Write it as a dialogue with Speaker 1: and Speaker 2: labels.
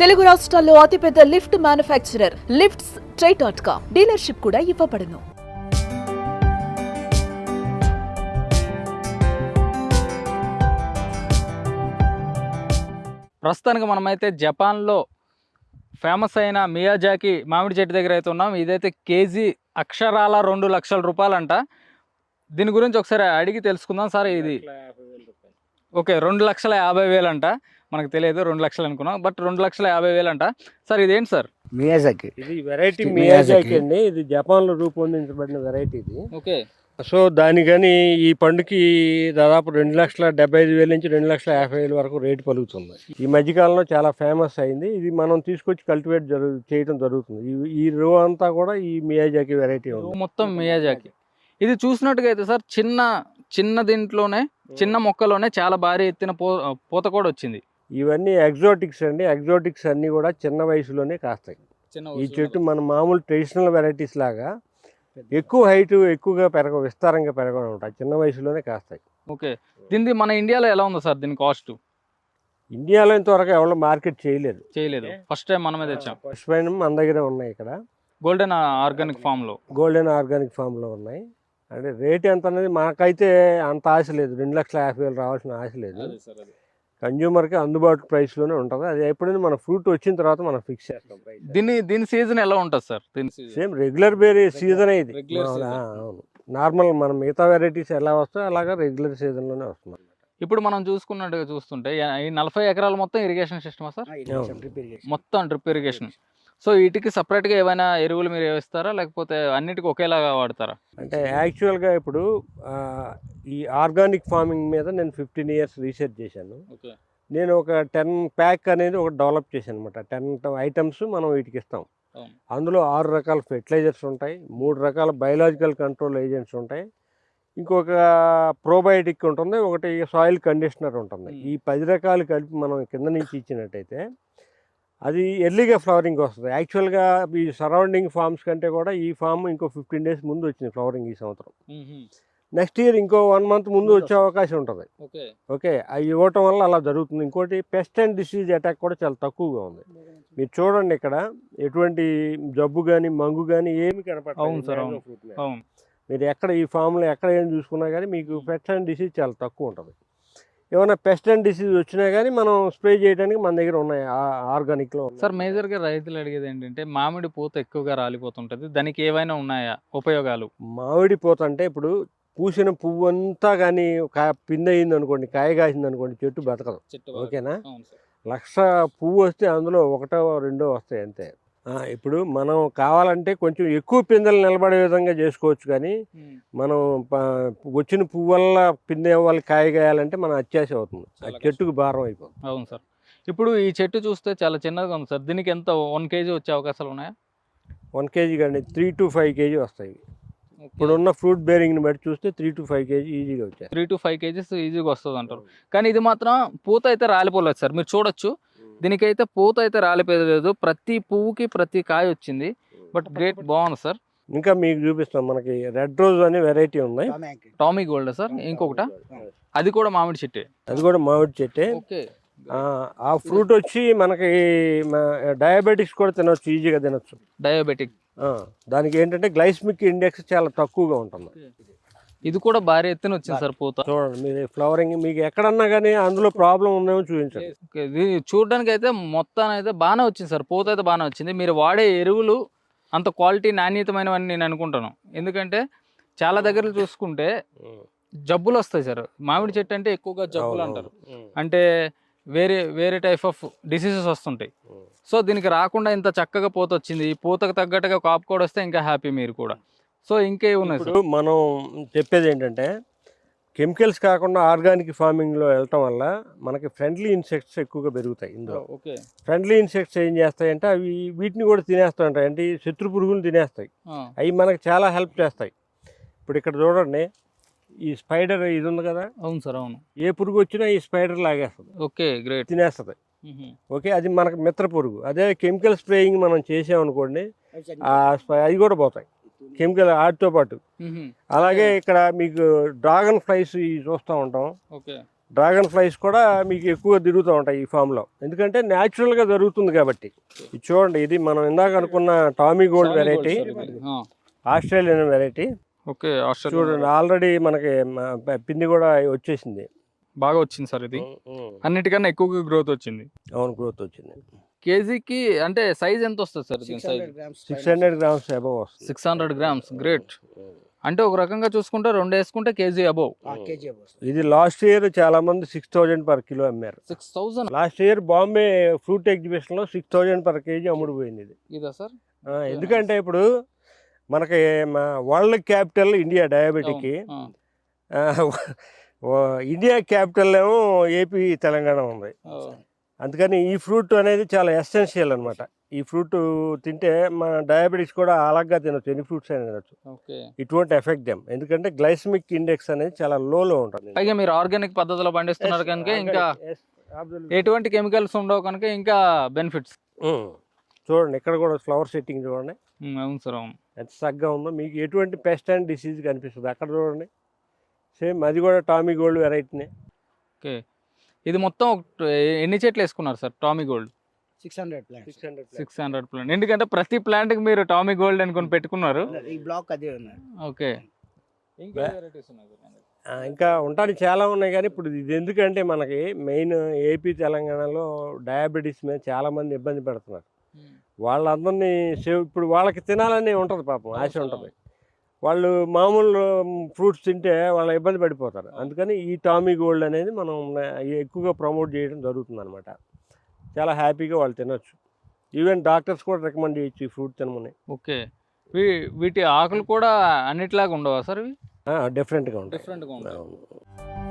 Speaker 1: తెలుగు రాష్ట్రాల్లో అతిపెద్ద lift manufacturer lifts try dot com dealership కూడా ఇవ్వబడును.
Speaker 2: ప్రస్తుతానికి మనమైతే జపాన్లో ఫేమస్ అయిన మియాజాకి మామిడి చెట్టు దగ్గర అయితే ఉన్నాం. ఇదైతే కేజీ అక్షరాల రెండు లక్షల రూపాయలంట. దీని గురించి ఒకసారి అడిగి తెలుసుకుందాం సార్ ఇది ఓకే రెండు లక్షల యాభై వేలు అంట మనకు తెలియదు రెండు లక్షలు అనుకున్నాం బట్ రెండు లక్షల యాభై వేలు అంట సార్ ఇదేంటి సార్?
Speaker 3: మియాజాకి.
Speaker 4: ఇది వెరైటీ
Speaker 3: మియాజాకి.
Speaker 4: అండి. ఇది జపాన్లో రూపొందించబడిన వెరైటీ ఇది.
Speaker 3: ఓకే.
Speaker 4: సో దానికని ఈ పండుకి దాదాపు రెండు లక్షల డెబ్బై ఐదు వేల నుంచి రెండు లక్షల యాభై వేల వరకు రేటు పలుకుతుంది. ఈ మధ్యకాలంలో చాలా ఫేమస్ అయింది. ఇది మనం తీసుకొచ్చి కల్టివేట్ జరుగు చేయడం జరుగుతుంది. ఈ- రో అంతా కూడా ఈ మియాజాకి వెరైటీ
Speaker 2: మొత్తం మియాజాకి. ఇది చూసినట్టుగా అయితే సార్ చిన్న చిన్న దీంట్లోనే చిన్న మొక్కలోనే చాలా భారీ ఎత్తిన పో పూత కూడా వచ్చింది.
Speaker 4: ఇవన్నీ ఎగ్జోటిక్స్ అండి. ఎగ్జోటిక్స్ అన్ని కూడా చిన్న వయసులోనే కాస్తాయి. ఈ చెట్టు మన మామూలు ట్రెడిషనల్ వెరైటీస్ లాగా ఎక్కువ హైట్ ఎక్కువగా పెరగ విస్తారంగా పెరగడం ఉంటాయి. చిన్న వయసులోనే కాస్తాయి.
Speaker 2: ఓకే. దీనిది మన ఇండియాలో ఎలా ఉంది సార్ దీని కాస్ట్?
Speaker 4: ఇండియాలో ఇంతవరకు ఎవరు మార్కెట్ చేయలేదు.
Speaker 2: చేయలేదు. ఫస్ట్ టైం మనమే తెచ్చాం.
Speaker 4: ఫస్ట్ పైన మన దగ్గర ఉన్నాయి ఇక్కడ.
Speaker 2: గోల్డెన్ ఆర్గానిక్ ఫామ్లో
Speaker 4: గోల్డెన్ ఆర్గానిక్ ఫామ్లో ఉన్నాయి. అంటే రేట్ ఎంత అనేది మనకైతే అంత ఆశ లేదు. రెండు లక్షల యాభై వేలు రావాల్సిన ఆశ లేదు. కన్జ్యూమర్కి అందుబాటు ప్రైస్లోనే ఉంటుంది. అది ఎప్పుడైనా మన ఫ్రూట్ వచ్చిన తర్వాత మనం ఫిక్స్ చేస్తాం ప్రైస్
Speaker 2: దీని దీని సీజన్ ఎలా ఉంటుంది సార్? దీని season
Speaker 4: same regular berry season ఇది. అవును. నార్మల్ మన మిగతా వెరైటీస్ ఎలా వస్తాయో అలాగా రెగ్యులర్ సీజన్లోనే వస్తుంది.
Speaker 2: ఇప్పుడు మనం చూసుకున్నట్టుగా చూస్తుంటే ఈ నలభై ఎకరాలు మొత్తం ఇరిగేషన్ సిస్టమా సార్? మొత్తం డ్రిప్ ఇరిగేషన్ సో వీటికి separate గా ఏమైనా ఎరువులు మీరు వేస్తారా? లేకపోతే అన్నిటికీ ఒకేలాగా వాడతారా?
Speaker 4: అంటే యాక్చువల్గా ఇప్పుడు ఈ ఆర్గానిక్ ఫార్మింగ్ మీద నేను ఫిఫ్టీన్ ఇయర్స్ రీసెర్చ్ చేశాను. నేను ఒక టెన్ ప్యాక్ అనేది ఒక డెవలప్ చేశాను అనమాట టెన్ ఐటమ్స్ మనం వీటికి ఇస్తాం. అందులో ఆరు రకాల ఫెర్టిలైజర్స్ ఉంటాయి. మూడు రకాల బయలాజికల్ కంట్రోల్ ఏజెంట్స్ ఉంటాయి. ఇంకొక ప్రోబయోటిక్ ఉంటుంది. ఒకటి సాయిల్ కండిషనర్ ఉంటుంది. ఈ పది రకాలు కలిపి మనం కింద నుంచి ఇచ్చినట్టయితే అది ఎర్లీగా ఫ్లవరింగ్ వస్తుంది. యాక్చువల్గా ఈ సరౌండింగ్ ఫార్మ్స్ కంటే కూడా ఈ ఫామ్ ఇంకో ఫిఫ్టీన్ డేస్ ముందు వచ్చింది ఫ్లవరింగ్ ఈ సంవత్సరం. నెక్స్ట్ ఇయర్ ఇంకో వన్ మంత్ ముందు వచ్చే అవకాశం ఉంటుంది.
Speaker 2: ఓకే.
Speaker 4: అవి ఇవ్వటం వల్ల అలా జరుగుతుంది. ఇంకోటి పెస్ట్ అండ్ డిసీజ్ అటాక్ కూడా చాలా తక్కువగా ఉంది. మీరు చూడండి ఇక్కడ ఎటువంటి జబ్బు కానీ మంగు కానీ ఏమి కనపడదు.
Speaker 2: అవును
Speaker 4: మీరు ఎక్కడ ఈ ఫామ్లో ఎక్కడ ఏం చూసుకున్నా కానీ మీకు పెస్ట్ అండ్ డిసీజ్ చాలా తక్కువ ఉంటుంది. ఏమైనా పెస్ట్ అండ్ డిసీజ్ వచ్చినా కానీ మనం స్ప్రే చేయడానికి మన దగ్గర ఉన్నాయి ఆర్గానిక్లో
Speaker 2: సార్ మేజర్గా రైతులు అడిగేది ఏంటంటే మామిడి పూత ఎక్కువగా రాలిపోతుంటది దానికి ఏవైనా ఉన్నాయా ఉపయోగాలు?
Speaker 4: మామిడి పూత అంటే ఇప్పుడు పూసిన పువ్వు అంతా కానీ కాయ పిండి అయింది అనుకోండి కాయ కాసింది అనుకోండి చెట్టు బతకదు. ఓకేనా? లక్ష పువ్వు వస్తే అందులో ఒకటో రెండో వస్తాయి అంతే. ఇప్పుడు మనం కావాలంటే కొంచెం ఎక్కువ పిందెలు నిలబడే విధంగా చేసుకోవచ్చు కానీ మనం వచ్చిన పువ్వు వల్ల పిందె వల్ల కాయ కాయాలంటే మనం అత్యాశ అవుతుంది. ఆ చెట్టుకు భారం అయిపోతుంది.
Speaker 2: అవును సార్. ఇప్పుడు ఈ చెట్టు చూస్తే చాలా చిన్నగా ఉంది సార్. దీనికి ఎంత వన్ కేజీ వచ్చే అవకాశాలు ఉన్నాయా?
Speaker 4: వన్ కేజీ కానీ త్రీ టు ఫైవ్ కేజీ వస్తాయి. ఇప్పుడున్న ఫ్రూట్ బేరింగ్ని బట్టి చూస్తే త్రీ టు ఫైవ్ కేజీ ఈజీగా వచ్చాయి.
Speaker 2: త్రీ టు ఫైవ్ కేజీస్ ఈజీగా వస్తుంది అంటారు కానీ ఇది మాత్రం పూత అయితే రాలిపోలేదు సార్. మీరు చూడొచ్చు. దీనికైతే పూత అయితే రాలిపోలేదు ప్రతి పువ్వుకి ప్రతి కాయ వచ్చింది. బట్ గ్రేట్ బాగుంది సార్.
Speaker 4: ఇంకా మీకు చూపిస్తాం. మనకి రెడ్ రోజ్ అనే వెరైటీ ఉన్నాయి.
Speaker 2: Tommy gold sir? ఇంకొకట? అది కూడా మామిడి చెట్టే.
Speaker 4: అది కూడా మామిడి చెట్టే.
Speaker 2: ఓకే.
Speaker 4: ఆ, ఫ్రూట్ వచ్చి మనకి డయాబెటిక్స్ కూడా తినొచ్చు ఈజీగా తినొచ్చు.
Speaker 2: డయాబెటిక్
Speaker 4: ఆ, దానికి ఏంటంటే గ్లైస్మిక్ ఇండెక్స్ చాలా తక్కువగా ఉంటుంది.
Speaker 2: ఇది కూడా భారీ ఎత్తున వచ్చింది సార్ పూత.
Speaker 4: చూడండి మీరు ఫ్లవరింగ్ మీకు ఎక్కడన్నా కానీ అందులో ప్రాబ్లం ఉందేమో చూపించండి.
Speaker 2: ఇది చూడడానికి అయితే మొత్తాన్ని అయితే బాగానే వచ్చింది సార్. పూత అయితే బాగానే వచ్చింది. మీరు వాడే ఎరువులు అంత క్వాలిటీ నాణ్యతమైనవని నేను అనుకుంటాను. ఎందుకంటే చాలా దగ్గర చూసుకుంటే జబ్బులు వస్తాయి సార్. మామిడి చెట్టు అంటే ఎక్కువగా జబ్బులు అంటారు. అంటే వేరే వేరే టైప్ ఆఫ్ డిసీజెస్ వస్తుంటాయి. సో దీనికి రాకుండా ఇంత చక్కగా పూత వచ్చింది. ఈ పూతకు తగ్గట్టుగా కాపు కూడా వస్తే ఇంకా హ్యాపీ మీరు కూడా. సో ఇంకే ఉన్నాయి
Speaker 4: ఇప్పుడు మనం చెప్పేది ఏంటంటే కెమికల్స్ కాకుండా ఆర్గానిక్ ఫార్మింగ్లో వెళ్ళటం వల్ల మనకి ఫ్రెండ్లీ ఇన్సెక్ట్స్ ఎక్కువగా పెరుగుతాయి ఇందులో.
Speaker 2: ఓకే.
Speaker 4: ఫ్రెండ్లీ ఇన్సెక్ట్స్ ఏం చేస్తాయంటే అవి వీటిని కూడా తినేస్తూ ఉంటాయి అంటే ఈ శత్రు పురుగులు తినేస్తాయి. అవి మనకి చాలా హెల్ప్ చేస్తాయి. ఇప్పుడు ఇక్కడ చూడండి ఈ స్పైడర్ ఇది ఉంది కదా?
Speaker 2: అవును సార్ అవును.
Speaker 4: ఏ పురుగు వచ్చినా ఈ స్పైడర్ లాగేస్తుంది.
Speaker 2: Okay great.
Speaker 4: తినేస్తుంది. ఓకే అది మనకు మిత్ర పురుగు. అదే కెమికల్ స్ప్రేయింగ్ మనం చేసామనుకోండి అవి కూడా పోతాయి. కెమికల్ వాటితో పాటు. అలాగే ఇక్కడ మీకు డ్రాగన్ ఫ్లైస్ చూస్తూ ఉంటాం. డ్రాగన్ ఫ్లైస్ కూడా మీకు ఎక్కువ తిరుగుతూ ఉంటాయి ఈ ఫామ్లో. ఎందుకంటే న్యాచురల్గా జరుగుతుంది కాబట్టి. ఇది చూడండి ఇది మనం ఇందాక అనుకున్న Tommy gold variety. Australian variety.
Speaker 2: Okay
Speaker 4: చూడండి ఆల్రెడీ మనకి పిండి కూడా వచ్చేసింది.
Speaker 2: బాగా వచ్చింది సార్ ఇది. అన్నిటికన్నా ఎక్కువగా గ్రోత్ వచ్చింది.
Speaker 4: అవును గ్రోత్ వచ్చింది.
Speaker 2: కేజీకి అంటే సైజ్ ఎంత వస్తుంది సార్ దీని size
Speaker 4: six hundred grams above వస్తుంది.
Speaker 2: సిక్స్ హండ్రెడ్ గ్రామ్స్ గ్రేట్ అంటే ఒక రకంగా చూసుకుంటే రెండు వేసుకుంటే కేజీ అబోవ్
Speaker 4: ఇది లాస్ట్ ఇయర్ చాలా మంది సిక్స్ థౌజండ్ పర్ కిలో అమ్మారు.
Speaker 2: Six thousand
Speaker 4: last year Bombay fruit ఎగ్జిబిషన్లో సిక్స్ థౌజండ్ పర్ కేజీ అమ్ముడుపోయింది ఇది.
Speaker 2: ఇదా సార్?
Speaker 4: ఎందుకంటే ఇప్పుడు మనకి వరల్డ్ క్యాపిటల్ ఇండియా డయాబెటిక్కి ఇండియా క్యాపిటల్ ఏమో ఏపీ తెలంగాణ ఉంది. అందుకని ఈ ఫ్రూట్ అనేది చాలా ఎసెన్షియల్ అనమాట ఈ ఫ్రూట్ తింటే మన డయాబెటీస్ కూడా అలాగా తినొచ్చు ఎన్ని ఫ్రూట్స్ అయినా తినొచ్చు. ఇటువంటి ఎఫెక్ట్ దెమ్ ఎందుకంటే గ్లైసమిక్ ఇండెక్స్ అనేది చాలా లోలో ఉంటుంది.
Speaker 2: పైగా మీరు ఆర్గానిక్ పద్ధతిలో పండిస్తున్నారు కనుక ఇంకా. ఎటువంటి కెమికల్స్ ఉండవు కనుక ఇంకా బెనిఫిట్స్.
Speaker 4: చూడండి ఇక్కడ కూడా ఫ్లవర్ సెట్టింగ్ చూడండి.
Speaker 2: అవును సార్ అవును.
Speaker 4: ఎంత చక్కగా ఉందో. మీకు ఎటువంటి పెస్ట్ అండ్ డిసీజ్ కనిపిస్తుంది. అక్కడ చూడండి. సేమ్ అది కూడా టామీ గోల్డ్ వెరైటీనే.
Speaker 2: ఓకే. ఇది మొత్తం ఒక- ఎన్ని చెట్లు వేసుకున్నారు sir? Tommy gold
Speaker 3: six hundred plants
Speaker 4: six hundred
Speaker 2: six hundred plant ఎందుకంటే ప్రతి plant కి మీరు టామీ గోల్డ్ అనుకొని పెట్టుకున్నారు.
Speaker 3: ఈ బ్లాక్ అదే
Speaker 2: ఓకే.
Speaker 4: ఇంకా ఉండడానికి చాలా ఉన్నాయి కానీ ఇప్పుడు ఇది ఎందుకంటే మనకి మెయిన్ ఏపీ తెలంగాణలో డయాబెటీస్ మీద చాలా మంది ఇబ్బంది పెడుతున్నారు. వాళ్ళందరినీ సేవ్ ఇప్పుడు వాళ్ళకి తినాలని ఉంటుంది పాపం ఆశ ఉంటుంది. వాళ్ళు మామూలు ఫ్రూట్స్ తింటే వాళ్ళ ఇబ్బంది పడిపోతారు. అందుకని ఈ టామీ గోల్డ్ అనేది మనం ఎక్కువగా ప్రమోట్ చేయడం జరుగుతుంది అనమాట చాలా హ్యాపీగా వాళ్ళు తినొచ్చు. ఈవెన్ డాక్టర్స్ కూడా రికమెండ్ చేయొచ్చు ఈ ఫ్రూట్ తినమని.
Speaker 2: ఓకే. వీ- వీటి ఆకులు కూడా అన్నిట్లాగా ఉండవా సార్
Speaker 4: డిఫరెంట్గా ఉంటాయి.
Speaker 2: డిఫరెంట్గా ఉంటాయి.